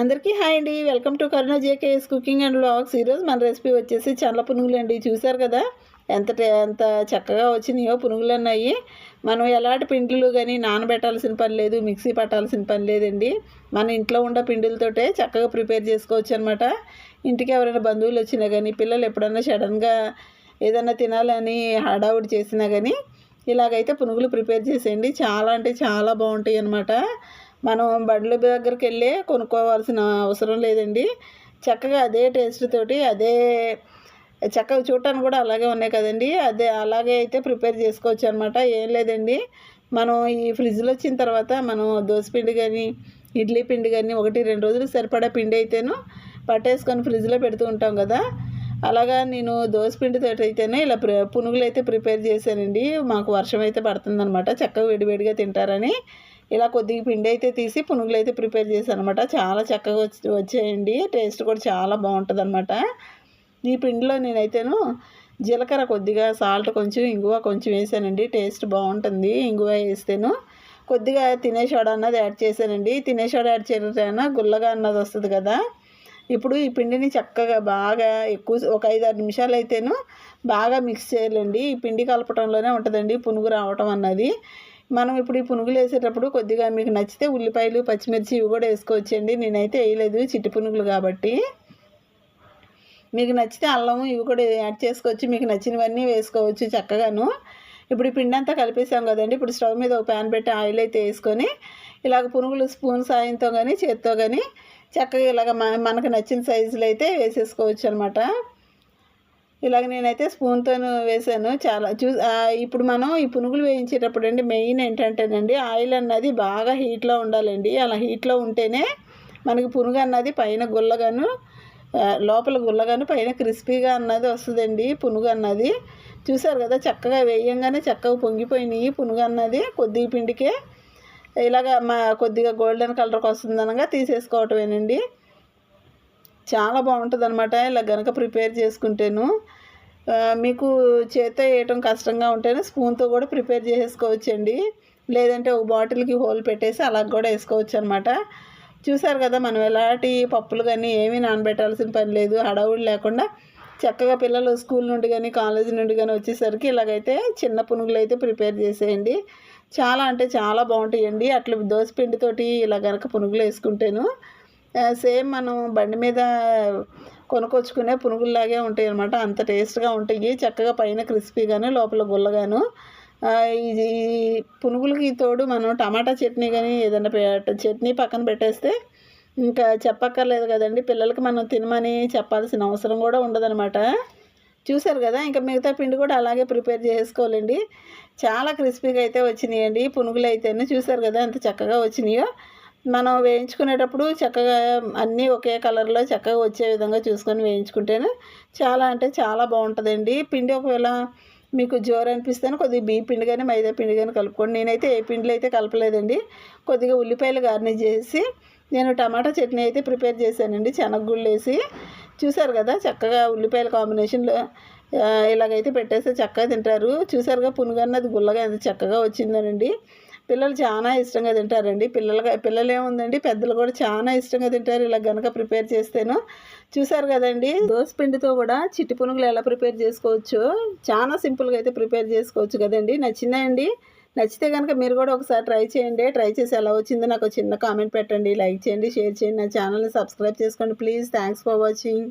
అందరికీ హాయ్ అండి. Welcome to Karuna JKS cooking and blogs ఈరోజు మన రెసిపీ వచ్చేసి చల్ల పునుగులు అండి చూసారు కదా? ఎంత ఎంత చక్కగా వచ్చినాయో పునుగులు అన్నాయి మనం ఎలాంటి పిండిలు కానీ నానబెట్టాల్సిన పని లేదు మిక్సీ పట్టాల్సిన పని లేదండి. మన ఇంట్లో ఉన్న పిండిలతోటే చక్కగా ప్రిపేర్ చేసుకోవచ్చు అనమాట ఇంటికి ఎవరైనా బంధువులు వచ్చినా కానీ పిల్లలు ఎప్పుడన్నా సడన్గా ఏదన్నా తినాలని హడావుడి చేసినా కానీ ఇలాగైతే పునుగులు ప్రిపేర్ చేసేయండి. చాలా అంటే చాలా బాగుంటాయి అనమాట మనం బండ్ల దగ్గరికి వెళ్ళి కొనుక్కోవాల్సిన అవసరం లేదండి. చక్కగా అదే టేస్ట్ తోటి అదే చక్కగా చూడటానికి కూడా అలాగే ఉన్నాయి కదండి. అదే అలాగే అయితే ప్రిపేర్ చేసుకోవచ్చు అనమాట ఏం లేదండి. మనం ఈ ఫ్రిడ్జ్లో వచ్చిన తర్వాత మనం దోశ పిండి కానీ ఇడ్లీ పిండి కానీ ఒకటి రెండు రోజులు సరిపడా పిండి అయితేను పట్టేసుకొని ఫ్రిడ్జ్లో పెడుతూ ఉంటాం కదా. అలాగా నేను దోశ పిండితో అయితేనే ఇలా ప్ర పునుగులు అయితే ప్రిపేర్ చేశానండి. మాకు వర్షం అయితే పడుతుందనమాట చక్కగా వేడివేడిగా తింటారని. ఇలా కొద్దిగా పిండి అయితే తీసి పునుగులు అయితే ప్రిపేర్ చేశాను అనమాట చాలా చక్కగా వచ్చి వచ్చాయండి. టేస్ట్ కూడా చాలా బాగుంటుంది అనమాట ఈ పిండిలో నేనైతేను జీలకర్ర కొద్దిగా సాల్ట్ కొంచెం ఇంగువ కొంచెం వేసానండి. టేస్ట్ బాగుంటుంది. ఇంగువ వేస్తేను కొద్దిగా తినేసోడా అన్నది యాడ్ చేశానండి. తినేసోడా యాడ్ చేయడం గుల్లగా అన్నది వస్తుంది కదా. ఇప్పుడు ఈ పిండిని చక్కగా బాగా ఎక్కువ ఒక ఐదు ఆరు నిమిషాలు అయితేను బాగా మిక్స్ చేయాలండి. ఈ పిండి కలపటంలోనే ఉంటుందండి పునుగు రావటం అన్నది. మనం ఇప్పుడు ఈ పునుగులు వేసేటప్పుడు కొద్దిగా మీకు నచ్చితే ఉల్లిపాయలు పచ్చిమిర్చి ఇవి కూడా వేసుకోవచ్చండి. నేనైతే వేయలేదు చిట్టి పునుగులు కాబట్టి. మీకు నచ్చితే అల్లం ఇవి కూడా యాడ్ చేసుకోవచ్చు. మీకు నచ్చినవన్నీ వేసుకోవచ్చు చక్కగాను. ఇప్పుడు ఈ పిండి అంతా కలిపేసాం కదండి. ఇప్పుడు స్టవ్ మీద ఒక ప్యాన్ పెట్టి ఆయిల్ అయితే వేసుకొని ఇలాగ పునుగులు స్పూన్ సాయంతో కానీ చేత్తో కానీ చక్కగా ఇలాగ మనకు నచ్చిన సైజులో అయితే వేసేసుకోవచ్చు అనమాట ఇలాగ నేనైతే స్పూన్తో వేసాను చాలా చూ ఇప్పుడు మనం ఈ పునుగులు వేయించేటప్పుడు అండి మెయిన్ ఏంటంటేనండి ఆయిల్ అన్నది బాగా హీట్లో ఉండాలండి. అలా హీట్లో ఉంటేనే మనకి పునుగు అన్నది పైన గుల్లగాను లోపల గుల్లగాను పైన క్రిస్పీగా అన్నది వస్తుందండి పునుగు అన్నది. చూసారు కదా చక్కగా వేయంగానే చక్కగా పొంగిపోయినాయి పునుగు అన్నది. కొద్దిగా పిండికే ఇలాగ మా కొద్దిగా గోల్డెన్ కలర్కి వస్తుందనగా తీసేసుకోవటమేనండి. చాలా బాగుంటుంది అనమాట ఇలా గనక ప్రిపేర్ చేసుకుంటేను. మీకు చేత్తో వేయటం కష్టంగా ఉంటేనే స్పూన్తో కూడా ప్రిపేర్ చేసేసుకోవచ్చండి. లేదంటే ఒక బాటిల్కి హోల్ పెట్టేసి అలా కూడా వేసుకోవచ్చు అనమాట చూసారు కదా మనం ఎలాంటి పప్పులు కానీ ఏమీ నానబెట్టాల్సిన పని లేదు. హడావుడి లేకుండా చక్కగా పిల్లలు స్కూల్ నుండి కానీ కాలేజీ నుండి కానీ వచ్చేసరికి ఇలాగైతే చిన్న పునుగులు అయితే ప్రిపేర్ చేసేయండి. చాలా అంటే చాలా బాగుంటాయండి. అట్లా దోశ పిండితోటి ఇలా గనక పునుగులు వేసుకుంటేను. సేమ్ మనం బండి మీద కొనుక్కొచ్చుకునే పునుగుల్లాగే ఉంటాయి అనమాట అంత టేస్ట్గా ఉంటాయి. చక్కగా పైన క్రిస్పీగాను లోపల గుల్లగాను. ఇది ఈ పునుగులకి తోడు మనం టమాటా చట్నీ కానీ ఏదైనా చట్నీ పక్కన పెట్టేస్తే ఇంకా చెప్పక్కర్లేదు కదండి. పిల్లలకి మనం తినమని చెప్పాల్సిన అవసరం కూడా ఉండదనమాట చూసారు కదా ఇంకా మిగతా పిండి కూడా అలాగే ప్రిపేర్ చేసుకోవాలండి. చాలా క్రిస్పీగా అయితే వచ్చినాయండి పునుగులు అయితేనే చూసారు కదా ఎంత చక్కగా వచ్చినాయో. మనం వేయించుకునేటప్పుడు చక్కగా అన్నీ ఒకే కలర్లో చక్కగా వచ్చే విధంగా చూసుకొని వేయించుకుంటేనే చాలా అంటే చాలా బాగుంటుందండి. పిండి ఒకవేళ మీకు జోరు అనిపిస్తేనే కొద్దిగా బియ్య పిండి కానీ మైదా పిండి కానీ కలుపుకోండి. నేనైతే ఏ పిండిలో అయితే కలపలేదండి. కొద్దిగా ఉల్లిపాయలు గార్నిష్ చేసి నేను టమాటా చట్నీ అయితే ప్రిపేర్ చేశానండి. శనగగుళ్ళు వేసి చూసారు కదా చక్కగా ఉల్లిపాయల కాంబినేషన్లో ఇలాగైతే పెట్టేస్తే చక్కగా తింటారు. చూసారుగా పునుగన్నది గుల్లగా ఎంత చక్కగా వచ్చిందనండి. పిల్లలు చాలా ఇష్టంగా తింటారండి. పిల్లలుగా పిల్లలు ఏముందండి పెద్దలు కూడా చాలా ఇష్టంగా తింటారు. ఇలా గనక ప్రిపేర్ చేస్తేను చూసారు కదండి. దోశ పిండితో కూడా చిట్టి పునుగులు ఎలా ప్రిపేర్ చేసుకోవచ్చు చాలా సింపుల్గా అయితే ప్రిపేర్ చేసుకోవచ్చు కదండి. నచ్చిందండి? నచ్చితే కనుక మీరు కూడా ఒకసారి ట్రై చేయండి. ట్రై చేసి ఎలా వచ్చిందో నాకు ఒక చిన్న కామెంట్ పెట్టండి. లైక్ చేయండి షేర్ చేయండి. నా ఛానల్ని సబ్స్క్రైబ్ చేసుకోండి. Please thanks for watching.